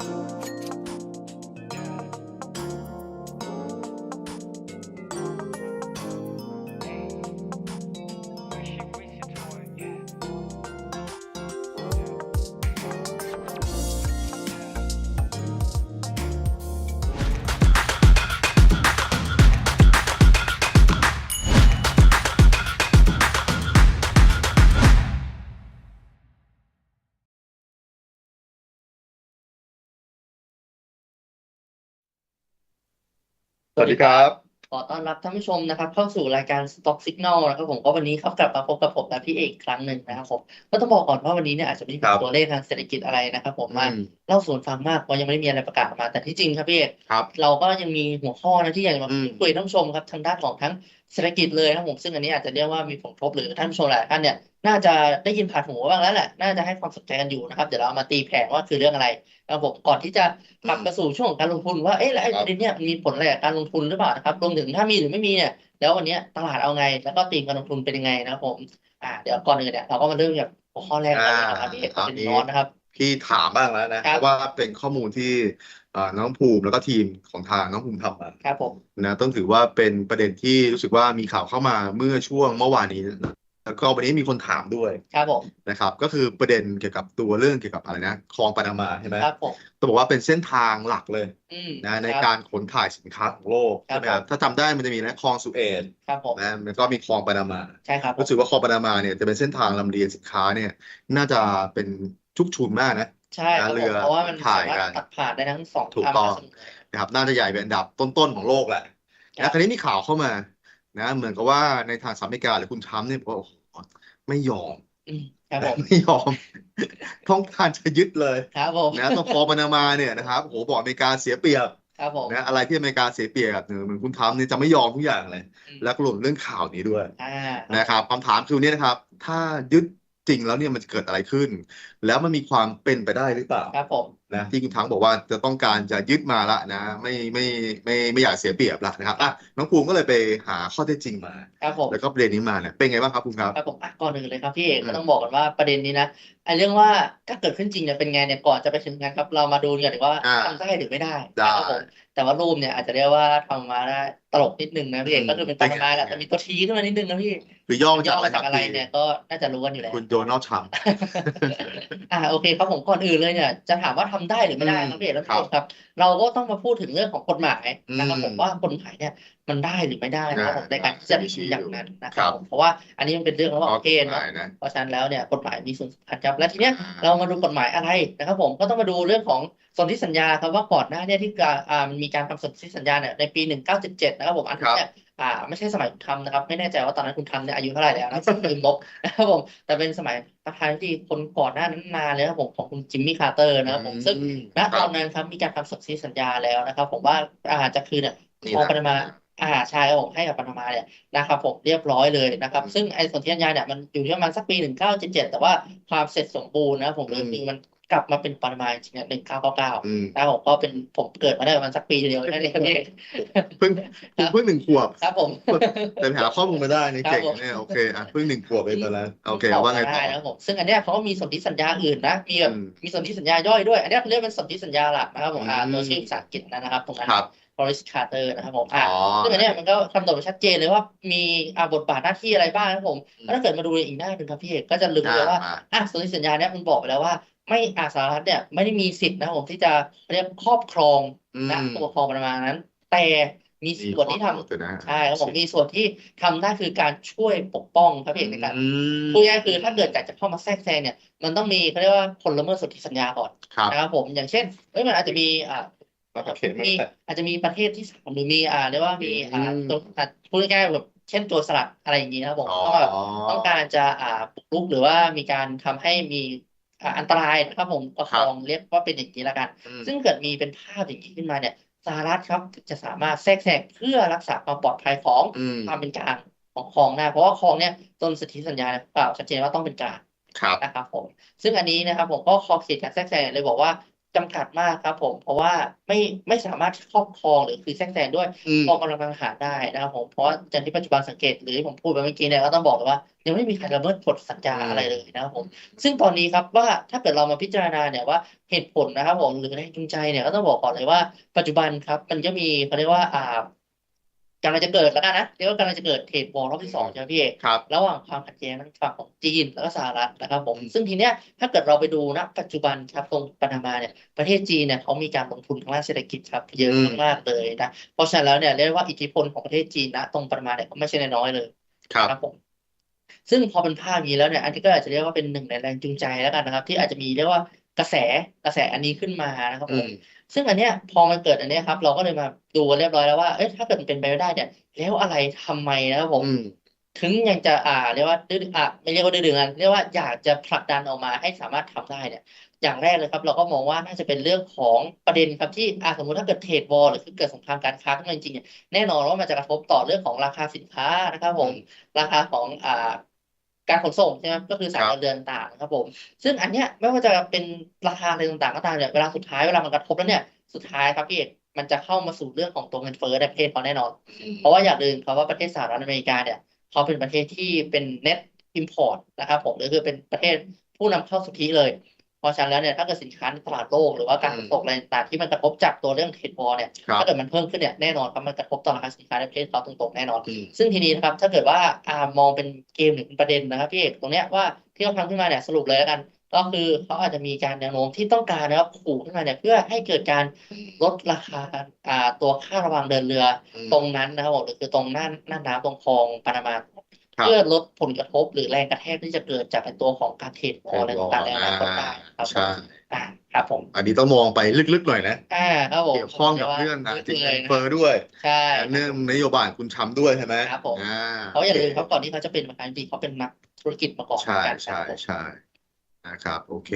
うん。 สวัสดีครับ ขอต้อนรับท่านผู้ชมนะครับ เข้าสู่รายการ Stock Signal นะครับผมก็วันนี้เขากลับมาพบกับผมและพี่เอกอีกครั้งหนึ่งนะครับผมก็ต้องบอกก่อนว่าวันนี้เนี่ยอาจจะไม่มีครับตัวเลขทางเศรษฐกิจอะไรนะครับผมมาอืมเล่าสู่ฟังมากเพราะยังไม่ได้มีอะไรประกาศออกมาแต่ที่จริงครับพี่เอกครับเราก็ยังมีหัวข้อนะที่อยากจะมาอืมคุยกับท่านผู้ชมครับทางด้านของทั้งเศรษฐกิจเลยนะครับผมซึ่งอันนี้อาจจะเรียกว่ามีผลกระทบหรือท่านผู้ชมหลายท่านเนี่ยน่าจะได้ยินผ่านหูบ้างแล้วแหละน่าจะให้ความสนใจกันอยู่นะครับเดี๋ยวเราเอามาตีแผ่ว่าคือเรื่องอะไรนะครับผมก่อนที่จะกลับมาสู่ช่วงของการลงทุนว่าเอ๊ะแล้วไอ้คปรับระเด็นเนี่ยมันมีผลอะไรกับการลงทุนหรือเปล่านะครับรวมถึงถ้ามีหรือไม่มีเนี่ยแล้ววันเนี้ยตลาดเอาไง แล้วก็ธีมการลงทุนเป็นยังไงนะครับผมอ่าเดี๋ยวก่อนอื่นเนี่ยเราก็มาเริ่มจากหัวข้อแรกก่อนเลยนะครับพี่เอกอ่าเป็นอันนี้ร้อนนะครับพี่ถามบ้างแล้วนะครัเพบราะว่าเป็นข้อมูลที่เอ่อ น้องภูมิแล้วก็ทีมของทางน้องภูมิทำมาครับผมนะต้องถือว่าเป็นประเด็นที่รู้สึกว่ามีข่าวเข้ามาเมื่อช่วงเมื่อวานนี้ แล้วก็วันนี้มีคนถามด้วยครับผมนะครับ ก็คือประเด็นเกี่ยวกับตัวเรื่องเกี่ยวกับอะไรนะคลองปานามาใช่ไหมครับผมต้องบอกว่าเป็นเส้นทางหลักเลยอืมนะในครับการขนถ่ายสินค้าของโลกครับใช่ไหมครับผมถ้าจำได้มันจะมีนะคลองสุเอซครับผมนะมันก็มีคลองปานามาใช่ครับผมรู้สึกว่าคลองปานามาเนี่ยจะเป็นเส้นทางลำเลียงสินค้าเนี่ย น่าจะเป็นชุกชุมมากนะ ใช่ครับเรืผมอเพราะว่ามันถ่าสายมารถกันตัดผ่านได้ทั้งสองถูกทางต้องเสมอนะครับ น่าจะใหญ่เป็นอันดับต้นๆของโลกแหละครันะบคราวนี้มีข่าวเข้ามา นะ เหมือนกับว่าในทางสหรัฐอเมริกาหรือคุณทรัมป์เนี่ยบอกว่าโอ้โหไม่ยอมอืมครับผมไม่ยอมต้องการจะยึดเลยครับผมนะตรงคลองปานามาเนี่ยนะครับโอ้โหบอกอเมริกาเสียเปรียบครับผมนะอะไรที่อเมริกาเสียเปรียบเนี่ยเหมือนคุณทรัมป์เนี่ยจะไม่ยอมทุกอย่างเลยอืมแล้วก็รวมเรื่องข่าวนี้ด้วยอ่านะครับคำถามคือเนี่ยนะครับ ถ้ายึด จริงแล้วเนี่ยมันจะเกิดอะไรขึ้น แล้วมันมีความเป็นไปได้หรือเปล่า ครับผมนะที่คุณทั้งบอกว่าจะต้องการจะยึดมาละนะ ไม่ไม่ไม่ไม่อยากเสียเปรียบละนะครับอะน้องภูมิก็เลยไปหาข้อเท็จจริงมาครับผมแล้วก็ประเด็นนี้มาเนี่ยเป็นไงบ้างครับคุณครับครับผมอะก่อนอื่นเลยครับพี่เอกอืมก็ต้องบอกกันว่าประเด็นนี้นะไอ้เรื่องว่าถ้าเกิดขึ้นจริงเนี่ยเป็นไงเนี่ยก่อนจะไปถึงนั้นครับ เรามาดูกันดีกว่าอ่าทำได้หรือไม่ได้ได้นะครับผมแต่ว่ารูปเนี่ยอาจจะเรียกว่าทำมาได้ตลกนิดนึงนะพี่เอกอืมก็คือเป็นปานามาแหละแต่มีตัวทีขึ้นมานิดนึงนะพี่คือย่อมาย่จาอกอะไรมาคจารับกอะไรที่เนี่ยก็น่าจะรู้กันอยู่แล้วคุณโดนัลด์ทรัมป์อ่าโอเคครับผมก่อนอื่นเลยเนี่ยจะถามว่าทำได้หรือไม่ได้ครับพี่เอกแล้วครับครับ เราก็ต้องมาพูดถึงเรื่องของกฎหมายนะครับอืมผมว่ากฎหมายเนี่ยมันได้หรือไม่ได้นะครับผมอ่าในการที่จะมีชื่อทำอย่างอยู่นั้นนะคครัรับบผมเพราะว่าอันนี้มันเป็นเรื่องระหว่างประเทศกฎหเนาะมายนะเพราะฉะนั้นแล้วเนี่ยกฎหมายมีส่วนสำคัญครับและทีเนี้ยอ่าเรามาดูกฎหมายอะไรนะครับ ผมก็ต้องมาดูเรื่องของสนธิสัญญาครับว่าก่อนหน้าเนี่ยที่การอ่ามันมีการทำสนธิสัญญาเนี่ยในปี 1977 นะครับผมอันนี้เนี่ย อ่า ไม่ใช่สมัยคุณทำนะครับ ไม่แน่ใจว่าตอนนั้นคุณทำเนี่ยอายุเท่าไหร่แล้วนะลืมลบนะครับผม แต่เป็นสมัยประธานาธิบดีคนก่อนหน้านั้นนานเลยครับผมของคุณจิมมี่คาร์เตอร์นะครับผมซึ่งอืมณคตรัอบนนั้นครับมีการทำสนธิสัญญาแล้วนะครับ ผมว่าอาจจะคืนเนี่ยนี่คลองนะปานามาอ่าใช่ครับผมให้กับปานามาเนี่ยนะครับผมเรียบร้อยเลยนะครับอืมซึ่งไอ้สนธิสัญญาเนี่ยมันอยู่ที่ประมาณสักปี 1977 แต่ว่าความเสร็จสมบูรณ์นะครับผมเลยอืมคือมัน กลับมาเป็นปานามาจริงๆเนี่ย1999อืมนะครับผมก็เป็นผมเกิดมาได้ประมาณสักปีเดียวแค่นี้ครับพี่เพิ่งเพิ่งหนึ่งขวบครับผมแต่หาข้อมูลมาได้ในครับเก่งผมเนี่ยโอเคอะเพิ่งหนึ่งขวบเองตอนนั้นโอเคตอบว่าไงมาต่ได้อนะครับผมซึ่งอันเนี้ยเขาก็มีสนธิสัญญาอื่นนะมีแบบอืมมีสนธิสัญญาย่อยด้วย อันเนี้ยเขาเรียกเป็นสนธิสัญญาหลักนะครับผมอ่าอืมตัวชื่อภาษาอังกฤษนะครับตรงนั้นครับ Boris Carter นะครับผมอ๋อ่าอซึ่งอันเนี้ยมันก็กำหนดไว้ชัดเจนเลยว่ามีอ่าบทบาทหน้าที่อะไรบ้างนะครับผมอืมแล้วถ้าเกิดมาดูอีกหน้าหนึ่งครับพี่เอกก็จะรู้เลยว่าอ่าอะสนธิสัญญาเนี้ยมันบอกไปแล้วว่า ไม่อาสหรัฐเนี่ยไม่ได้มีสิทธิ์นะครับผมที่จะเรียกครอบครองอืมนะตัวครองประมาณนั้น แต่มีมีส่วนที่ทำข้อกำหนดด้วยนะใช่ครับผมมีส่วนที่ทำได้คือการช่วยปกป้องครับพี่เอกในการอืมพูดง่ายๆคือถ้าเกิดอยากจะเข้ามาแทรกแซงเนี่ย มันต้องมีเขาเรียกว่าคนละเมิดสนธิสัญญาก่อนครับนะครับผมอย่างเช่นเอ้ยมันอาจจะมีอ่าโอเคไม่มีเป็นไรอาจจะมีประเทศที่สามหรือมีอ่าเรียกว่ามีอ่าอืมตัวอะพูดง่ายๆแบบเช่นโจรสลัดอะไรอย่างนี้นะครับผมอ๋อก็แบบต้องการจะอ่าบุกรุกหรือว่ามีการทำให้มี อ่าอันตรายนะครับผมก็ครองเรียกว่าเป็นอย่างนี้ละกันอืมซึ่งเกิดมีเป็นภาพอย่างนี้ขึ้นมาเนี่ยสหรัฐครับจะสามารถแทรกแซงเพื่อรักษาความปลอดภัยของอืมความเป็นกลางของคลองได้เพราะว่าคลองเนี่ยต้นสนธิสัญญาเนี่ยกล่าวชัดเจนว่าต้องเป็นกลางครับนะครับผมซึ่งอันนี้นะครับผมก็ขอบเขตการแทรกแซงเลยบอกว่า จำกัดมากครับผม เพราะว่าไม่ไม่สามารถครอบครองหรือคือแทรกแซงด้วยอืมกองกำลังทหารได้นะครับผมเพราะว่าจากที่ปัจจุบันสังเกตหรือที่ผมพูดไปเมื่อกี้เนี่ยก็ต้องบอกเลยว่า ยังไม่มีใครละเมิดกฎสัญญาอืมอะไรเลยนะครับผม ซึ่งตอนนี้ครับว่าถ้าเกิดเรามาพิจารณาเนี่ยว่าเหตุผลนะครับผมหรือแรงจูงใจเนี่ยก็ต้องบอกก่อนเลยว่าปัจจุบันครับมันก็มีเขาเรียกว่าอ่า กำลังจะเกิดแล้วกันนะเรียกว่ากำลังจะเกิดเทรดวอร์รอบที่สองใช่ไหมพี่เอกครับ ระหว่างความขัดแย้งทั้งฝั่งของจีนแล้วก็สหรัฐนะครับผมอืมซึ่งทีเนี้ยถ้าเกิดเราไปดูณปัจจุบันครับตรงปานามาเนี่ยประเทศจีนเนี่ยเขามีการลงทุนทางด้านเศรษฐกิจครับเยอะมากๆเลยนะเพราะฉะนั้นแล้วเนี่ยเรียกว่าอิทธิพลของประเทศจีนณตรงปานามาเนี่ยก็ไม่ใช่น้อยๆเลยครับครับผมซึ่งพอเป็นภาพนี้แล้วเนี่ยอันนี้ก็อาจจะเรียกว่าเป็นหนึ่งในแรงจูงใจแล้วกันนะครับ ที่อาจจะมีเรียกว่ากระแสกระแสอันนี้ขึ้นมานะครับอืผมม ซึ่งอันเนี้ยพอมันเกิดอันเนี้ยครับ เราก็เลยมาดูกันเรียบร้อยแล้วว่าเอ้ยถ้าเกิดมันเป็นไปไม่ได้เนี่ย แล้วอะไรทำไมนะครับผมอืมถึงยังจะอ่าเรียกว่าดื้ออ่าไม่เรียกว่าดื้อดึงกันเรียกว่าอยากจะผลักดันออกมาให้สามารถทำได้เนี่ย อย่างแรกเลยครับ เราก็มองว่าน่าจะเป็นเรื่องของประเด็นครับที่อ่าสมมติถ้าเกิดเทรดวอร์หรือเกิดสงครามการค้าขึ้นมาจริงๆเนี่ยแน่นอนว่ามันจะกระทบต่อเรื่องของราคาสินค้านะครับผมราคาของอ่า การขนส่งใช่ไหมก็คือสายครับการเดินต่างๆนะครับผม ซึ่งอันเนี้ยไม่ว่าจะเป็นราคาอะไรต่างๆก็ตามเนี่ยเวลาสุดท้ายเวลามันกระทบแล้วเนี่ยสุดท้ายครับพี่เอกมันจะเข้ามาสู่เรื่องของตัวเงินเฟ้อในประเทศเขาแน่นอน เพราะว่าอย่าลืมครับว่าประเทศสหรัฐอเมริกาเนี่ยเขาเป็นประเทศที่เป็น net import นะครับผมหรือคือเป็นประเทศผู้นำเข้าสุทธิเลยเพ ราะฉะนั้นแล้วเนี่ยถ้าเกิดสินค้าในตลาดโลกหรือว่าการขนส่งอะไรต่างๆที่มันกระทบจากตัวเรื่องเทรดวอร์เนี่ยครับถ้าเกิดมันเพิ่มขึ้นเนี่ยแน่นอนครับมันกระทบต่อราคาสินค้าในประเทศเขาตรงๆแน่นอนอืมซึ่งทีนี้นะครับถ้าเกิดว่าอ่ามองเป็นเกมหรือเป็นประเด็นนะครับพี่เอกตรงเนี้ยว่าที่เขาทำขึ้นมาเนี่ยสรุปเลยแล้วกัน ก็คือเขาอาจจะมีการแนวโน้มที่ต้องการนะครับขู่ขึ้นมาเนี่ยเพื่อให้เกิดการลดราคาอ่าตัวค่าระวางเดินเรืออืมตรงนั้นนะครับผมหรือคือตรงหน้าหน้าน้ำตรงคลองปานามาครับ เพื่อลดผลกระทบหรือแรงกระแทกที่จะเกิดจากไอ้ตัวของการเทรดวอร์อะไรต่างๆในอนาคตได้ครับผมใช่อ่าครับผม อันนี้ต้องมองไปลึกๆหน่อยนะอ่าครับผมเกี่ยวข้องกับผมเรื่องว่าอาจจะลึกเงิเลยนนะเฟ้อด้วยใช่เรื่องนโยบายคุณทำด้วยใช่ไหมครับผมอ่าเพราะอย่าลืมโอครับก่อนที่เขาจะเป็นประธานาธิบดีเขาเป็นนักธุรกิจมาก่อนใช่เหมือนกันคใช่รับผมใช่นะครับ โอเค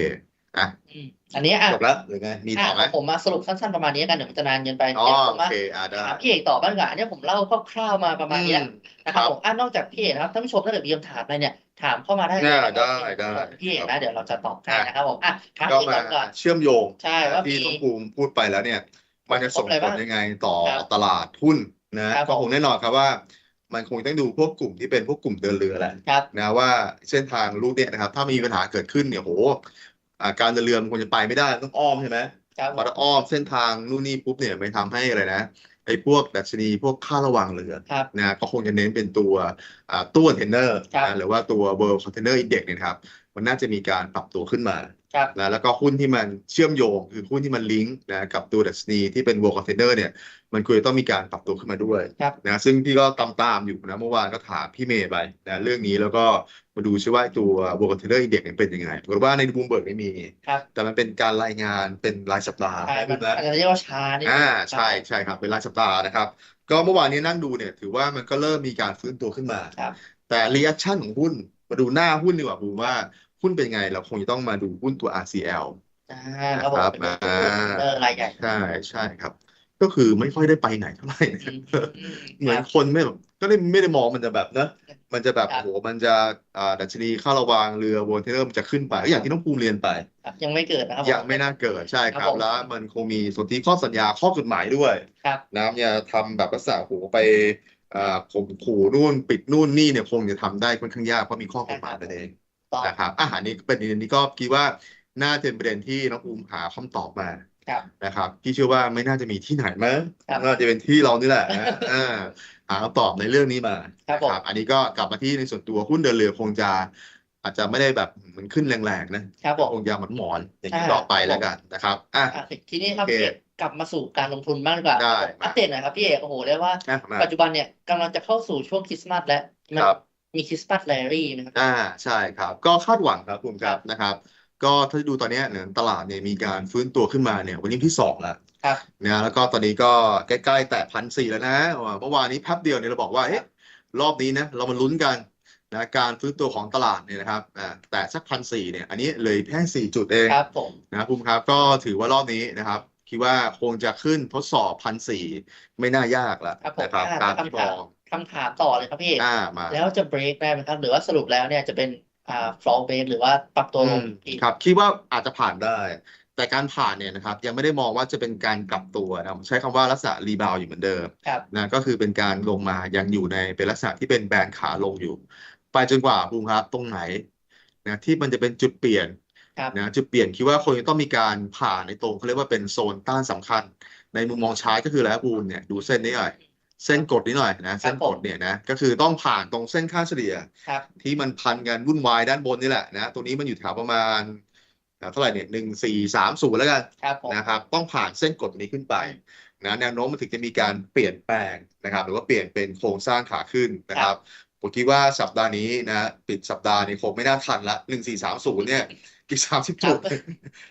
อะอืมอันนี้อะจบแล้วหรือไงมีอะต่อไหมผมมาสรุปสั้นๆประมาณนี้กันเดี๋ยวมันจะนานเกินไปอ๋อเดี๋ยวผโอมมาเคอ่าได้ถามพี่เอกต่อบ้างดีกว่าอันนี้ผมเล่าคร่าวๆมาประมาณนี้อืมนะครับครับผมอะนอกจากพี่เอกนะครับท่านผู้ชมถ้าเกิดมีคำถามอะไรเนี่ยถามเข้ามาได้เลยได้นะครับได้ได้พี่เอกครันะบเดี๋ยวเราจะตอบให้อะนะครับผมอะถามก็พี่เอกมาก่อนก่อนเชื่อมโยงใช่ว่าที่มีน้องภูมิพูดไปแล้วเนี่ย มันจะส่งผลกระทบอะไรผบ้างลยังไงต่อครับตลาดหุ้นนะครับก็ผมคงแน่นอนครับว่ามันคงต้องดูพวกกลุ่มที่เป็นพวกกลุ่มเดินเรือแหละครับนะว่าเส้นทางรูทเนี่ยนะครับ ถ้ามีปัญหาเกิดขึ้นเนี่ยโหอ่า การเดินเรือมันควรจะไปไม่ได้ต้องอ้อมใช่ไหมครับพอถ้าอ้อมเส้นทางนู่นนี่ปุ๊บเนี่ยไม่ทำให้อะไรนะไอ้พวกดัชนีพวกค่าระวังเรือครับนะก็คงจะเน้นเป็นตัวอ่าตู้คอนเทนเนอร์ครับนะหรือว่าตัว World Container Index เนี่ยนะครับมันน่าจะมีการปรับตัวขึ้นมาครับ นะแล้วก็หุ้นที่มันเชื่อมโยงคือหุ้นที่มันลิงก์นะกับตัวดัชนีที่เป็น World Container เนี่ย มันควรจะต้องมีการปรับตัวขึ้นมาด้วยครับนะซึ่งพี่ก็ตามตามๆอยู่นะ เมื่อวานก็ถามพี่เมย์ไปนะเรื่องนี้แล้วก็มาดูซิว่าตัว World Container Index เนี่ยเป็นยังไงปรากฏว่าในบูมเบิร์กไม่มีครับแต่มันเป็นการรายงานเป็นรายสัปดาห์ใช่ให้มัดูนนะอาจจะเรียกว่าช้านิดนึอ่างใช่ใช่ครับเป็นรายสัปดาห์นะครับ ก็เมื่อวานนี้นั่งดูเนี่ย ถือว่ามันก็เริ่มมีการฟื้นตัวขึ้นมาครับแต่รีแอคชั่นของหุ้นมาดูหน้าหุ้นดีกว่าบูมว่า หุ้นเป็นไงเราคงจะต้องมาดูหุ้นตัว RCL อ่าครับผมครับเป็นตัวอ่าเออรายใหญ่ใช่ใช่ครับ ก็คือไม่ค่อยได้ไปไหนเท่าไหร่นะอืมอืมเหมือนครับคนไม่แบบก็ได้ไม่ได้มองมันจะแบบเนอะมันจะแบบครับโอ้โหมันจะอ่าดัชนีค่าระวางเรือวอลเทอร์มันจะขึ้นไปก็อย่างที่น้องภูมิเรียนไปครับยังไม่เกิดนะครับผยังไม่น่าเกิดใช่คครัรับบผมแล้วมันคงมีส่วนที่ข้อสัญญาข้อกฎหมายด้วยครับน้ำเนี่ยทำแบบลักษณะโอ้โหไปอ่าข่มขู่นู่นปิดนู่นนี่เนี่ยคงจะทำได้ค่อนข้างยากเพราะมีข้อกฎหมายนั่นเอง ต่อนะครับอาหารนี้ก็เป็นประเด็นนี้ก็คิดว่าน่าจะเป็นประเด็นที่น้องอูมหาคำตอบมาครับนะครับพี่เชื่อว่าไม่น่าจะมีที่ไหนมั้งครับน่าจะเป็นที่เรานี่แหละนะอ่าหาคำตอบในเรื่องนี้มาครับผมนะอันนี้ก็กลับมาที่ในส่วนตัวหุ้นเดินเรือคงจะอาจจะไม่ได้แบบเหมันขึ้นแรงๆนะครับผมคงจะหมอนหมอนๆอย่างนี้อ่าต่อไปครับแล้วกันนะครับอะอะทีนี้ครับโอเคพี่เอกกลับมาสู่การลงทุนบ้างดีกว่าได้อัปเดตหน่อยครับพี่เอกโอ้โหเรียกว่าอะมาปัจจุบันเนี่ยกำลังจะเข้าสู่ช่วงคริสต์มาสแล้ว มันครับมีคริสต์มาสแรรี่นะครับ อ่าใช่ครับ ก็คาดหวังครับคุณครับนะครับ ก็ถ้าดูตอนเนี้ยเนี่ยตลาดเนี่ยมีการฟื้นตัวขึ้นมาเนี่ยวันนี้วันที่สองแล้วครับ นะแล้วก็ตอนนี้ก็ใกล้ๆ แต่พันสี่แล้วนะเมื่อวานนี้แป๊บเดียวเนี่ยเราบอกว่าเอ๊ะรอบนี้นะเรามาลุ้นกันนะการฟื้นตัวของตลาดเนี่ยนะครับอ่าแต่สักพันสี่เนี่ยอันนี้เลยแค่สี่จุดเองครับผม นะครับภูมิครับก็ถือว่ารอบนี้นะครับ คิดว่าคงจะขึ้นทดสอบพันสี่ไม่น่ายากแล้วครับผมนะครับอ่าตามคำที่มถามอง คำถามต่อเลยครับพี่เอกอ่ามาแล้วจะ break ได้ไหมครับ หรือว่าสรุปแล้วเนี่ยจะเป็นอ่า floor break หรือว่าปรับตัวลงอืมอีกครับ คิดว่าอาจจะผ่านได้ แต่การผ่านเนี่ยนะครับ ยังไม่ได้มองว่าจะเป็นการกลับตัวนะผมใช้คำว่าลักษณะรีบาวอยู่เหมือนเดิมครับนะก็คือเป็นการลงมายังอยู่ในเป็นลักษณะที่เป็นแบนขาลงอยู่ ไปจนกว่าภูมิครับตรงไหนนะที่มันจะเป็นจุดเปลี่ยนครับนะจุดเปลี่ยนคิดว่าคนจะต้องมีการผ่านในตรงเขาเรียกว่าเป็นโซนต้านสำคัญ ในมุมมองชาร์ตก็คืออะไรครับภูมิเนี่ยดูเส้นนี้หน่อย เส้นกดนี้หน่อยนะ เส้นกดเนี่ยนะ ก็คือต้องผ่านตรงเส้นค่าเฉลี่ยครับที่มันพันกันวุ่นวายด้านบนนี่แหละนะ ตัวนี้มันอยู่แถวประมาณอ่าเท่าไหร่เนี่ยหนึ่งสี่สามศูนย์แล้วกันครับผมนะครับ ต้องผ่านเส้นกดนี้ขึ้นไปนะแนวโน้มมันถึงจะมีการเปลี่ยนแปลงนะครับ หรือว่าเปลี่ยนเป็นโครงสร้างขาขึ้นนะครับผมคิดว่าสัปดาห์นี้นะปิดสัปดาห์นี้คงไม่น่าทันละหนึ่งสี่สามศูนย์เนี่ย กี่สามสิบจุด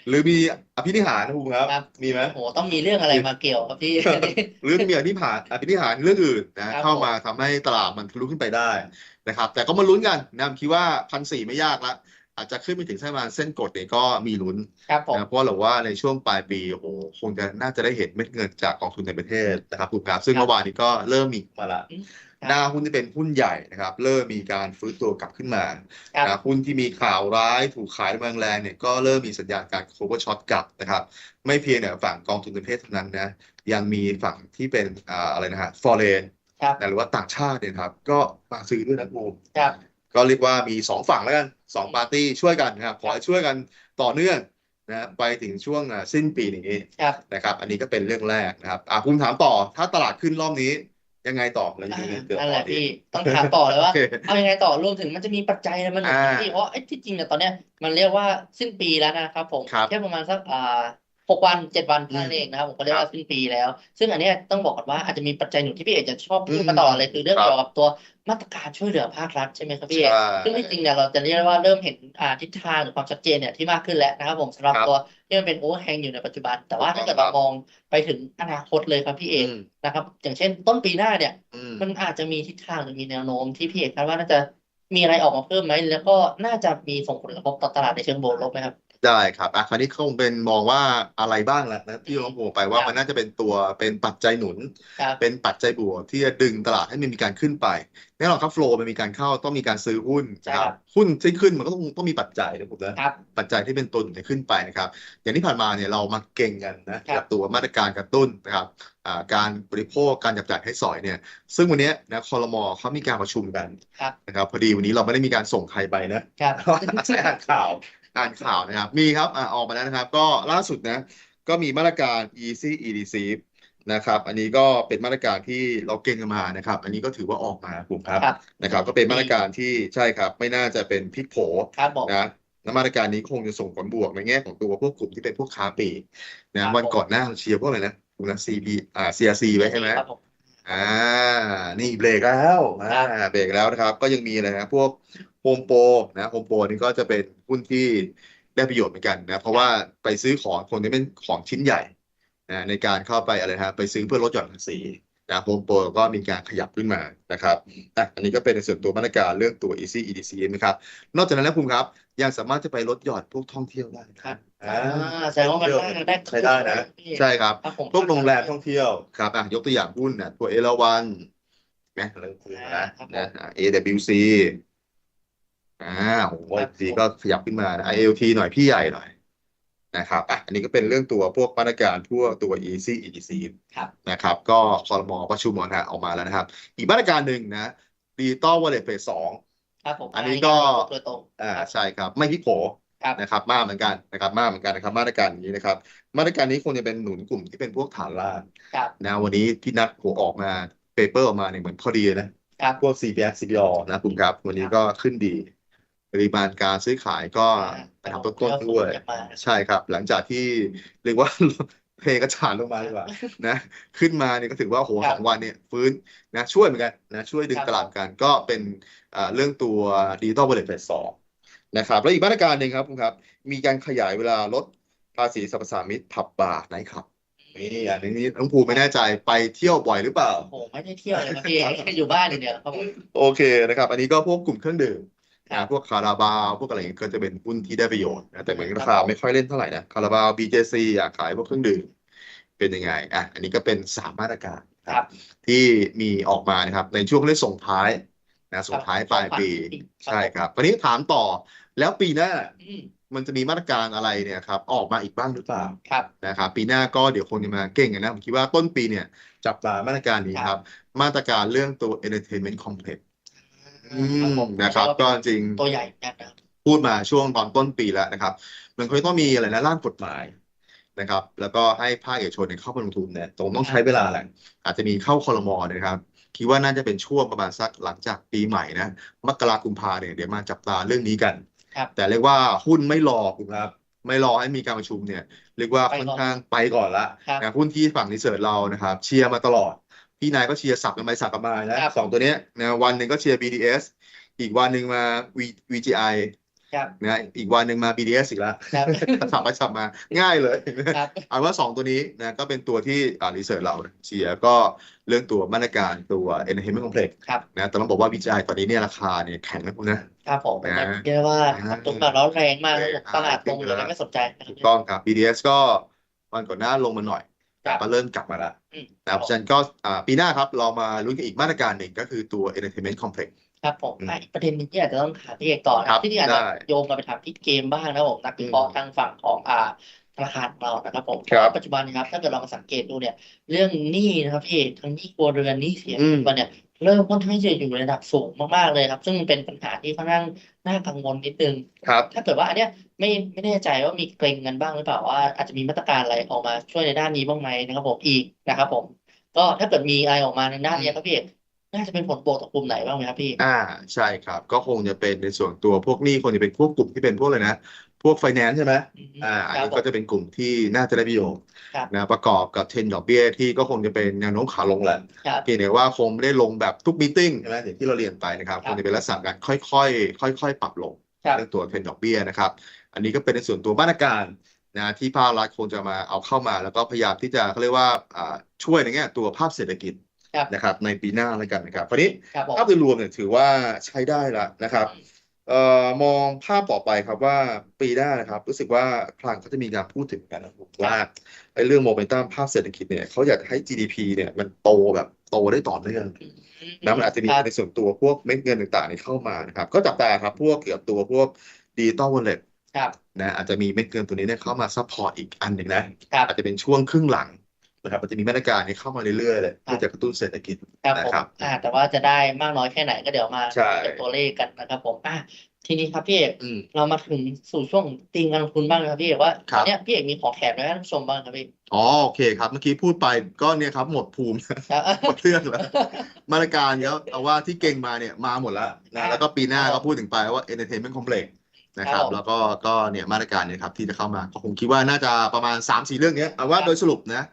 หรือมีอภินิหารนะคุณครับ ครับมีไหม โอ้โหต้องมีเรื่องอะไรมาเกี่ยวครับพี่ หรือมีอภินิหารอภินิหารเรื่องอื่นนะครับเข้าผมมาทำให้ตลาดมันทะลุขึ้นไปได้นะครับ แต่ก็มาลุ้นกันนะผมคิดว่าพันสี่ไม่ยากละ อาจจะขึ้นไปถึงสักประมาณเส้นกดเนี่ยก็มีลุ้นครับผมนะเพราะเราว่าในช่วงปลายปีโอ้โหคงจะน่าจะได้เห็นเม็ดเงินจากกองทุนในประเทศนะครับคุณครับซึ่งครับเมื่อวานนี้ก็เริ่มมีมาละอืมหน้าหุ้นที่เป็นหุ้นใหญ่นะครับ เริ่มมีการฟื้นตัวกลับขึ้นมาครับนะหุ้นที่มีข่าวร้ายถูกขายแรงแรงๆเนี่ยก็เริ่มมีสัญญาณการ cover short กลับนะครับ ไม่เพียงแต่ฝั่งกองทุนในประเทศเท่านั้นนะยังมีฝั่งที่เป็นอ่าอะไรนะฮะ foreign ครับนะหรือว่าต่างชาติเนี่ยนะครับ ก็มาซื้อด้วยนะภูมิครับ ก็เรียกว่ามีสองฝั่งแล้วกันสองปาร์ตี้ช่วยกันนะครับขอให้ช่วยกันต่อเนื่องนะไปถึงช่วงอะสิ้นปีนี้ครับนะครับ อันนี้ก็เป็นเรื่องแรกนะครับอะภูมิถามต่อถ้าตลาดขึ้นรอบนี้ยังไงต่อเราจะอ่ามีเงินเดือนนั่นแหต่อละดีพี่ต้องถามต่อเลยโอว่าเคเอายังไงต่อรวมถึงมันจะมีปัจจัยอะไรมันหนุนอ่าพี่เพราะไอ้ที่จริงเนี่ยตอนเนี้ยมันเรียกว่าสิ้นปีแล้วนะครับผมครับแค่ประมาณสักอ่า หกวันเจ็ดวันเท่านั้นอืมเองนะครับผมก็เรียกครัว่าบสิ้นปีแล้ว ซึ่งอันเนี้ยต้องบอกก่อนว่าอาจจะมีปัจจัยหนุนที่พี่เอกจะชอบพูดอืมมาตลอดเลยคือเรื่องครับเกี่ยวกับตัวมาตรการช่วยเหลือภาครัฐใช่ไหมครับพี่เอกใช่ซึ่งที่จริงเนี่ยเราจะเรียกว่าเริ่มเห็นอ่าทิศทางหรือความชัดเจนเนี่ยที่มากขึ้นแล้วนะครับผมสำหรับครับตัวที่มันเป็นโอเวอร์แฮงอยู่ในปัจจุบัน แต่ว่าถ้าเกิดครัเราบมองไปถึงอนาคตเลยครับพี่เอกอืมนะครับ อย่างเช่นต้นปีหน้าเนี่ยอืมมันอาจจะมีทิศทางหรือมีแนวโน้มที่พี่เอกคาดว่าน่าจะมีอะไรออกมาเพิ่มไหมแล้วก็น่าจะมีส่งผลกระทบต่อตลาดในเชิงบวกลบไหมครับ ได้ครับอะคราวนี้คงเป็นมองว่าอะไรบ้างแล้วนะที่เราบอกไปว่าครับมันน่าจะเป็นตัวเป็นปัจจัยหนุน ครับ เป็นปัจจัยบวกที่จะดึงตลาดให้มันมีการขึ้นไปแน่นอนครับโฟลว์มันมีการเข้าต้องมีการซื้อหุ้นใช่นะคครัรับบหุ้นที่ขึ้นมันก็ต้องต้องมีปัจจัยนะผมนะครับ ปัจจัยที่เป็นตัวหนุนให้ขึ้นไปนะครับ อย่างที่ผ่านมาเนี่ยเรามาเก่งกันนะครับ กับตัวมาตรการกระตุ้นนะครับอ่าการบริโภคการจับจ่ายให้สอยเนี่ย ซึ่งวันเนี้ยนะคอรมอเขามีการประชุมกันครับ นะครับพอดีวันนี้เราไม่ได้มีการส่งใครไปนะ ครับใช่อ่านข่าว อ่านข่าวนะครับ มีครับอ่าออกมาแล้วนะครับ ก็ล่าสุดนะ ก็มีมาตรการ easy edc นะครับ อันนี้ก็เป็นมาตรการที่เราเก่งกันมานะครับ อันนี้ก็ถือว่าออกมากลุ่มครับครับ นะครับ ก็เป็นมาตรการที่ใช่ครับ ไม่น่าจะเป็นพลิกโผ ครับผม นะและมาตรการนี้คงจะส่งผลบวกในแง่ของตัวพวกกลุ่มที่เป็นพวกค้าปลีกครันะบ วันผมก่อนหน้าเราเชียร์พวกอะไรนะคุณนะ CP อ่า CRC ไว้ใช่ไหมครับผม อ่า นี่เบรกแล้วอ่าครับเบรกแล้วนะครับ ก็ยังมีอะไรนะพวกโฮ มโปรนะโฮมโปรนี่ก็จะเป็นหุ้นที่ได้ประโยชน์เหมือนกันนะเพราะว่าไปซื้อของคนที่เป็นของชิ้นใหญ่นะในการเข้าไปอะไรนะไปซื้อเพื่อลดหย่อนภาษีนะโฮมโปรก็มีการขยับขึ้นมานะครับอะอันนี้ก็เป็นในส่วนตัวมาตรการเรื่องตัว easy edc นะครับ นอกจากนั้นแล้วภูมิครับ ยังสามารถจะไปลดหย่อนพวกท่องเที่ยวได้นะครับอ่าอ่าแสดงว่ามันน่าจะได้ใช้ได้นะพี่ใช่ครับครับผมพวกโรงแรมท่องเที่ยวครับอะยกตัวอย่างหุ้นนะตัวเอราวันนะเริ่มขึ้นมาแล้วนะอะ AWC อ่าโอ้โห AWC ก็ขยับขึ้นมานะ ILT หน่อยพี่ใหญ่หน่อยนะครับอะอันนี้ก็เป็นเรื่องตัวพวกมาตรการพวกตัว EC EDC ครับนะครับ ก็คอรมอประชุมออกมาออกมาแล้วนะครับ อีกมาตรการหนึ่งนะ Digital Wallet Phase สองครับผมอันนี้ก็โดยตรงอ่าครับใช่ครับ ไม่พลิกโผครับนะครับ มากเหมือนกันนะครับ มากเหมือนกันนะครับ มาตรการนี้นะครับ มาตรการนี้คงจะเป็นหนุนกลุ่มที่เป็นพวกฐานล่างครับนะวันนี้ที่นัดหัวออกมาเปเปอร์ออกมาเนี่ยเหมือนพอดีเลยนะครับพวก CPX CPO นะคุณครับ วันนี้ก็ขึ้นดี ปริมาณการซื้อขายก็อ่าอันดับต้นๆด้วยจะมาใช่ครับ หลังจากที่เรียกว่าเทกระฉานลงมาดีกว่านะ ขึ้นมาเนี่ยก็ถือว่าโหครับสองวันเนี่ยฟื้นนะช่วยเหมือนกันนะช่วยดึงครับตลาดกันก็เป็นอ่าเรื่องตัวดิจิตอล w ว l เล็ตเฟสสองนะครับ แล้วอีกมาตรการหนึ่งครับคุณครับ มีการขยายเวลาลดภาษีสรรพสามิตผับบาร์ไนท์คลับนี่อันนี้น้องภูมิไม่แน่ใจไปเที่ยวบ่อยหรือเปล่าโอ้โหไม่ได้เที่ยวเลยครับพี่แค่อยู่บ้านอย่างเดียวครับผมโอเคนะครับ อันนี้ก็พวกกลุ่มเครื่องดื่มครั นะบพวกคาราบาวพวกอะไรอย่างเงี้ยก็จะเป็นหุ้นที่ได้ประโยชน์นะแต่เหมือนราคาไม่ค่อยเล่นเท่าไหร่นะคาราบาว BJC อยากขายพวกเครื่องดื่มเป็นยังไงอะอันนี้ก็เป็นสามมาตรการครับ ที่มีออกมานะครับ ในช่วงเรื่องส่งท้ายนะส่งท้ายปลายปีครับใช่ครับวันนี้ถามต่อแล้วปีหน้าอืมมันจะมีมาตรการอะไรเนี่ยครับออกมาอีกบ้างหรือเปล่าครับนะครับปีหน้าก็เดี๋ยวคงจะมาเก่งกันนะผมคิดว่าต้นปีเนี่ยจับตามาตรการนี้คครัรับบมาตรการเรื่องตัว entertainment complex อืครับมผมนะครับก็จริงตัวใหญ่นะครับพูดมาช่วงตอนต้นปีแล้วนะครับมันคงต้องมีอะไรนะร่างกฎหมายนะครับ แล้วก็ให้ภาคเอกชนเนี่ยเข้ามาลงทุนเนี่ยตรงต้องใช้เวลาแหละอาจจะมีเข้าครมนะครับคิดว่าน่าจะเป็นช่วงประมาณสักหลังจากปีใหม่นะมกราคมกุมภาเนี่ยเดี๋ยวมาจับตาเรื่องนี้กันครับแต่เรียกว่าหุ้นไม่รอคุณครับไม่รอให้มีการประชุมเนี่ย เรียกว่าไปก่อนค่อนข้างไปก่อนละครับนะหุ้นที่ฝั่งรีเสิร์ชเรานะครับ เชียร์มาตลอด พี่นายก็เชียร์สับกันไปสับกันมานะครับสองตัวเนี้ยนะวันหนึ่งก็เชียร์ BDS อีกวันหนึ่งมา V VGI ครับนะอีกวันหนึ่งมา BDS อีกแล้วครับสับไปสับมาง่ายเลยครับเอาว่าสองตัวนี้นะก็เป็นตัวที่อ่ารีเสิร์ชเราเชียร์ก็เรื่องตัวมาตรการตัว entertainment complex ครับนะแต่ต้องบอกว่า VGI ตอนนี้เนี่ยราคาเนี่ยแข็งนะคุณนะครับผมนะเรียกว่าอ่าตุกตลาดแรงมากครับผมอ่าตลาดลงขึ้นเลไปยแล้วไม่สนใจนะครับถูกต้องครับ BDS ก็วันก่อนหน้าลงมาหน่อยครับ ก็เริ่มกลับมาแล้วอืมนะครับเพราะฉะนั้นก็อ่าปีหน้าครับเรามาลุ้นกันอีกมาตรการหนึ่งก็คือตัว entertainment complex ครับผมอืมอะอีกประเด็นหนึงที่อาจจะต้องถามพี่เอกต่อนะคครัรับบที่ที่อาจจะได้โยงกันไปถามพี่เกมบ้างนะครับผมนักวิเคราะห์อืมทางฝั่งของอ่าธนาคารของเรานะครับผมครับเพาะว่าปัจจุบันนะครับถ้าเกิดเรามาสังเกตดูเนี่ย เรื่องหนี้นะครับพี่เอกทั้งหนี้ครัวเรือนหนี้เสียอืมปัจจุบันเนี่ย เริ่มค่อนข้างจะอยู่ในระดับสูงมากๆเลยครับ ซึ่งเป็นปัญหาที่ค่อนข้างน่ากังวลนิดนึง ครับ ถ้าเกิดว่าอันเนี้ยไม่ไม่แน่ใจว่ามีเกรงกันบ้างหรือเปล่าว่าอาจจะมีมาตรการอะไรออกมาช่วยในด้านนี้บ้างไหมนะครับผมอีกนะครับผมก็ถ้าเกิดมีอะไรออกมาในด้านเนี้ยครับพี่เอกน่าจะเป็นผลบวกต่อกลุ่มไหนบ้างไหมครับพี่ อ่าใช่ครับ ก็คงจะเป็นในส่วนตัวพวกหนี้คงจะเป็นพวกกลุ่มที่เป็นพวกเลยนะ พวกไฟแนนซ์ใช่ไหมอืมอ่าอันครับนี้ผก็มจะเป็นกลุ่มที่น่าจะได้ประโยชน์ครับนะประกอบกับเทรนดอกเบี้ยที่ก็คงจะเป็นแนวโน้มขาลงแหละครับเพียงแต่ว่าคงไม่ได้ลงแบบทุกมีติ้งใช่ไหมอย่างที่เราเรียนไปนะครับคครับงจะเป็นลักษณะการค่อยๆค่อย ๆ ปรับลงครับเรื่องตัวเทรนดอกเบี้ยนะครับ อันนี้ก็เป็นในส่วนตัวมาตรการนะที่ภาครัฐคงจะมาเอาเข้ามา แล้วก็พยายามที่จะเขาเรียกว่าอ่าช่วยในแง่ตัวภาพเศรษฐกิจครับนะครับในปีหน้าแล้วกันนะครับคราวนี้ครับผมภาพโดยรวมเนี่ยถือว่าใช้ได้ละนะครับ เอ่อมองภาพต่อไปครับว่าปีหน้านะครับ รู้สึกว่าคลังเขาจะมีการพูดถึงกันนะครับว่าไอ้เรื่องโมเมนตัมภาพเศรษฐกิจเนี่ยเขาอยากให้ GDP เนี่ยมันโตแบบโตได้ต่อเนื่องนะมันอาจจะมีครับในส่วนตัวพวกเม็ดเงินต่างๆนี่เข้ามานะครับ ก็จับตาครับพวกเกี่ยวกับตัวพวกดิจิตอลวอลเล็ตครับนะอาจจะมีเม็ดเงินตัวนี้เนี่ยเข้ามาซัพพอร์ตอีกอันหนึ่งนะครับอาจจะเป็นช่วงครึ่งหลัง นะครับอาจจะมีมาตรการนี้เข้ามาเรื่อยๆเลยเพื่อจะกระตุ้นเศรษฐกิจครับนะผมครับอ่า แต่ว่าจะได้มากน้อยแค่ไหนก็เดี๋ยวมาใช่เก็บตัวเลขกันนะครับผมอ่าทีนี้ครับพี่เอกอืมเรามาถึงสู่ช่วงธีมการลงทุนบ้างนะครับพี่เอกว่าครัตอบนเนี้ยพี่เอกมีของแถมไว้ให้ท่านผู้ชมบ้างครับพี่อ๋อโอเคครับเมื่อกี้พูดไปก็เนี่ยครับหมดภูมิครับหมดเรื่องแล้วมาตรการเขาเอาว่าที่เก่งมาเนี่ยมาหมดแล้วนะแล้วก็ปีหน้าครับก็พูดถึงไปว่า entertainment complex นะคครัรับบผมแล้วก็ก็เนี่ยมาตรการเนี่ยครับที่จะเข้ามาก็คงคิดว่าน่าจะประมาณ 3 4 เรื่องเนี้ยเอาว่าครับโดยสรุปนะ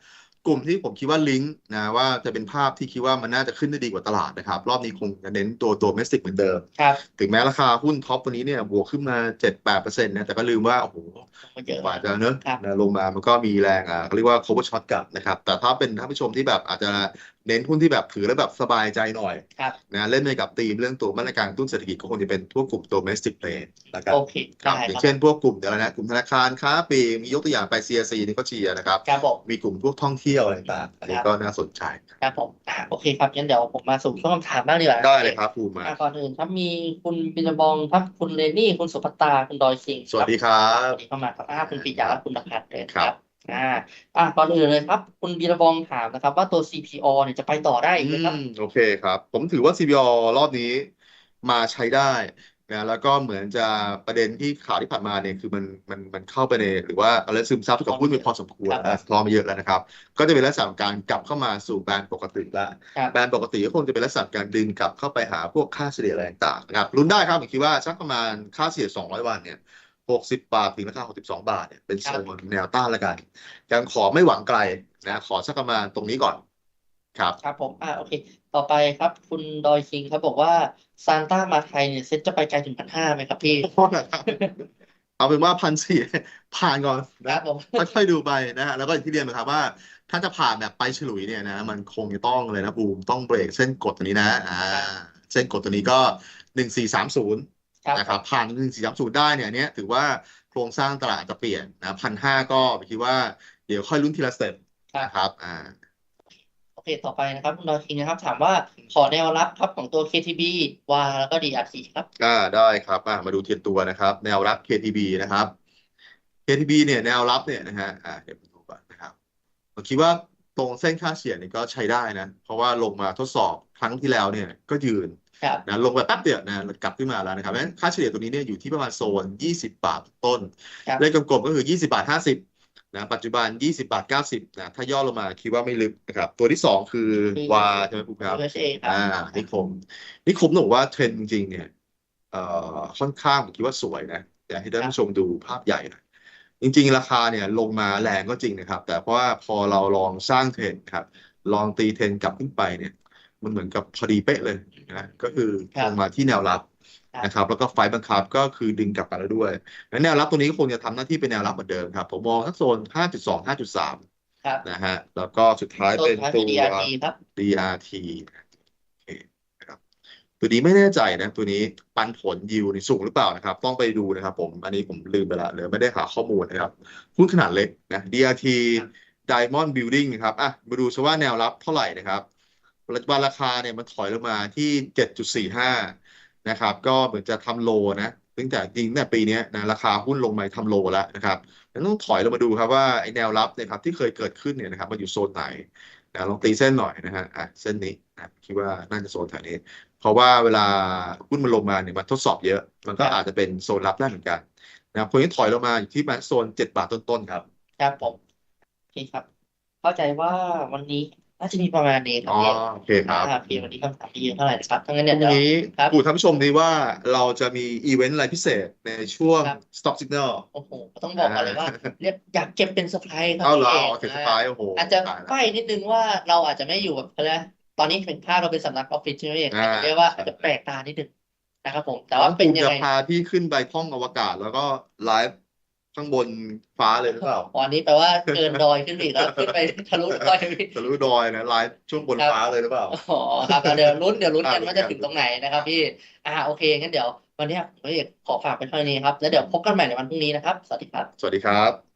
กลุ่มที่ผมคิดว่าลิงก์นะว่าจะเป็นภาพที่คิดว่ามันน่าจะขึ้นได้ดีกว่าตลาดนะครับ รอบนี้คงจะเน้นตัวตัวเมสติกเหมือนเดิมครับถึงแม้ราคาหุ้นท็อปตัวนี้เนี่ยบวกขึ้นมา7-8%นะแต่ก็ลืมว่า โอ้โหมาเยอะกว่าจะเนอะครับนะลงมามันก็มีแรงอ่าเขาเรียกว่า cover short กลับนะครับ แต่ถ้าเป็นท่านผู้ชมที่แบบอาจจะ เน้นหุ้นที่แบบถือแล้วแบบสบายใจหน่อยครับนะเล่นไปกับธีมเรื่องตัวมาตรการกระตุ้นเศรษฐกิจก็คงจะเป็นพวกกลุ่ม domestic play นะครับโอเคครับได้อคย่างรับเช่นพวกกลุ่มอะไรนะกลุ่มธนาคารค้าปลีกมียกตัวอย่างไป CRC นี่ก็เชียร์นะครับครับผมมีกลุ่มพวกท่องเที่ยวอะไรต่างๆอันนี้ก็น่าสนใจครับผมอ่าโอเคครับงั้นเดี๋ยวผมมาสู่ช่วงคำถามบ้างดีกว่าได้เลยครับภูมิมาอ่าก่อนอื่นครับมีคุณบินบองครับคุณเลนี่คุณสุภัตตาคุณดอยสิงห์สวัสดีครัสบวัสดีเข้ามาครับอ่าคุณปิยะและคุณนภัสเลยครับ อ่าอ่าก่อนอื่นเลยครับ คุณบินบองถามนะครับ ว่าตัว CPO เนี่ยจะไปต่อได้อีกไหมครับอืมโอเคครับ ผมถือว่า CBO รอบนี้มาใช้ได้นะแล้วก็เหมือนจะประเด็นที่ข่าวที่ผ่านมาเนี่ยคือมันมันมันเข้าไปในหรือว่าอะไรซึมซับกับหุ้นไปพอสมควรครับนะสะท้อนมาเยอะแล้วนะครับ ก็จะเป็นลักษณะของการกลับเข้ามาสู่แบรนด์ปกติแล้วครับแบรนด์ปกติก็คงจะเป็นลักษณะการดึงกลับเข้าไปหาพวกค่าเฉลี่ยอะไรต่างๆนะครับลุ้นได้ครับผมคิดว่าสักประมาณค่าเฉลี่ย200 วันเนี่ย 60 บาทถึงราคา 62 บาทเนี่ยเป็นโซนแนวต้านแล้วกันยังขอไม่หวังไกลนะขอสักประมาณตรงนี้ก่อน ครับ ครับผมอ่าโอเค ต่อไปครับ คุณดอยคิงครับบอกว่าซานต้ามาไทยเนี่ยเซ็ตจะไปไกลถึงพันห้าไหมครับพี่โทษนะครับเอาเป็นว่าพันสี่ผ่านก่อนครันะบผมค่อยๆดูไปนะฮะแล้วก็อย่างที่เรียนนะครับว่า ถ้าจะผ่านแบบไปฉลุยเนี่ยนะ มันคงจะต้องเลยนะบูมต้องเบรกเส้นกดตัวนี้นะ อ่า เส้นกดตัวนี้ก็หนึ่งสี่สามศูนย์ครับ นะครับผ่านหนึ่งสี่สามศูนย์ได้เนี่ยอันเนี้ยถือว่าโครงสร้างตลาดจะเปลี่ยนนะพันห้าก็คิดว่าเดี๋ยวค่อยลุ้นทีละสเต็ปครับนะครับอ่าโอเคต่อไปนะครับคุณดอยคิงนะครับ ถามว่าขอแนวรับครับของตัว KTB วาแล้วก็ DRC ครับก็ได้ครับอะมาดูเทียนตัวนะครับ แนวรับ KTB นะครับ KTB เนี่ยแนวรับเนี่ยนะฮะอ่าเดี๋ยวผมดูก่อนนะครับผมคิดว่าตรงเส้นค่าเฉลี่ยเนี่ยก็ใช้ได้นะ เพราะว่าลงมาทดสอบครั้งที่แล้วเนี่ยก็ยืนครับ นะลงมาแป๊บเดียวนะแล้วกลับขึ้นมาแล้วนะครับเพราะฉะนั้นค่าเฉลี่ยตัวนี้เนี่ยอยู่ที่ประมาณโซน 20 บาทต้นครับเลขกลมๆก็คือ 20 บาท 50นะปัจจุบัน 20 บาท 90นะถ้าย่อลงมาคิดว่าไม่ลึกนะครับตัวที่สองคือคือวาใช่ไหมคุณครับ USA ครับอ่านิคมนิคมต้องบอกว่าเทรนด์จริงๆเนี่ยเอ่อค่อนข้างผมคิดว่าสวยนะอยากให้ท่านผู้ชมดูภาพใหญ่หนะจริงๆ ราคาเนี่ยลงมาแรงก็จริงนะครับ แต่เพราะว่าพอเราลองสร้างเทรนด์ครับ ลองตีเทรนด์กลับขึ้นไปเนี่ย มันเหมือนกับพอดีเป๊ะเลย นะก็คือครับลงมาที่แนวรับครับนะครับแล้วก็ไฟล์บังคับก็คือดึงกลับมาแล้วด้วยและแนวรับตรงนี้ก็คงจะทำหน้าที่เป็นแนวรับเหมือนเดิมครับผมมองทั้งโซน 5.2 5.3ครับนะฮะแล้วก็สุดท้ายโซเป็นนท้ายตัคือว DRT ครับ DRT โอเคนะครับตัวนี้ไม่แน่ใจนะ ตัวนี้ปันผลยิวนี่สูงหรือเปล่านะครับ ต้องไปดูนะครับผมอันนี้ผมลืมไปละเลยไม่ได้หาข้อมูลนะครับหุ้นขนาดเล็กนะ DRT ครับ Diamond Building นะครับอะมาดูซะว่าแนวรับเท่าไหร่นะครับ ปัจจุบันราคาเนี่ยมันถอยลงมาที่ 7.45 นะครับ ก็เหมือนจะทำโลนะตั้งแต่จริงเนี่ยปีนี้นะราคาหุ้นลงมาทำโลแล้วนะครับงั้นต้องถอยลงมาดูครับว่าไอ้แนวรับเนี่ยครับที่เคยเกิดขึ้นเนี่ยนะครับมันอยู่โซนไหนนะลองตีเส้นหน่อยนะฮะอะเส้นนี้นะคิดว่าน่าจะโซนแถวนี้ เพราะว่าเวลาหุ้นมันลงมาเนี่ยมันทดสอบเยอะ มันก็อาจจะเป็นโซนรับได้เหมือนกันนะครับคนที่ถอยลงมาอยู่ที่มาโซนเจ็ดบาทต้นๆครับ ครับผมโอเคครับ เข้าใจว่าวันนี้ น่าจะมีประมาณนี้ครับอ๋อพี่โอเคครับอ่าพี่วันนี้คำถามพี่เยอะเท่าไหร่นะครับทั้างนั้นพเดี๋ยวรุ่งเดี๋ยวนี้ครับกูท่านผู้ชมดีว่าเราจะมีอีเวนต์อะไรพิเศษในช่วงครับ Stop Signal โอ้โหต้องบอกก่อนเลยว่าเรียกอยากเก็บเป็นเซอร์ไพรส์ครับเอาเหรอพี่โอเคสอ่าปายโอ้โหอาจจะตายแล้วใกล้นิดนึงว่าเราอาจจะไม่อยู่แบบอะไรนะตอนนี้เป็นภาพเราเป็นสำนักออฟฟิศใช่ไหมพี่อ่าอาจจะเรียกว่าอาจจะแปลกตานิดนึงนะครับผมแต่ว่าเป็นยังจะไงพาพี่ขึ้นไปท่องอวกาศแล้วก็ไลฟ์ ข้างบนฟ้าเลยหรือเปล่าวันนี้แปลว่าเกินดอยขึ้นไปอีกแล้วขึ้นไปทะลุดอยพี่ทะลุดอยนะไลฟ์ช่วงบนครับฟ้าเลยหรือเปล่าอ๋อครับเดี๋ยวลุ้นเดี๋ยวลุ้นกันอ่าว่าจะถึงตรงไหนนะครับพี่อ่าโอเคงั้นเดี๋ยววันนี้ผมเอกขอฝากไปเท่านี้ครับแล้วเดี๋ยวพบกันใหม่ในวันพรุ่งนี้นะครับ สวัสดีครับ สวัสดีครับ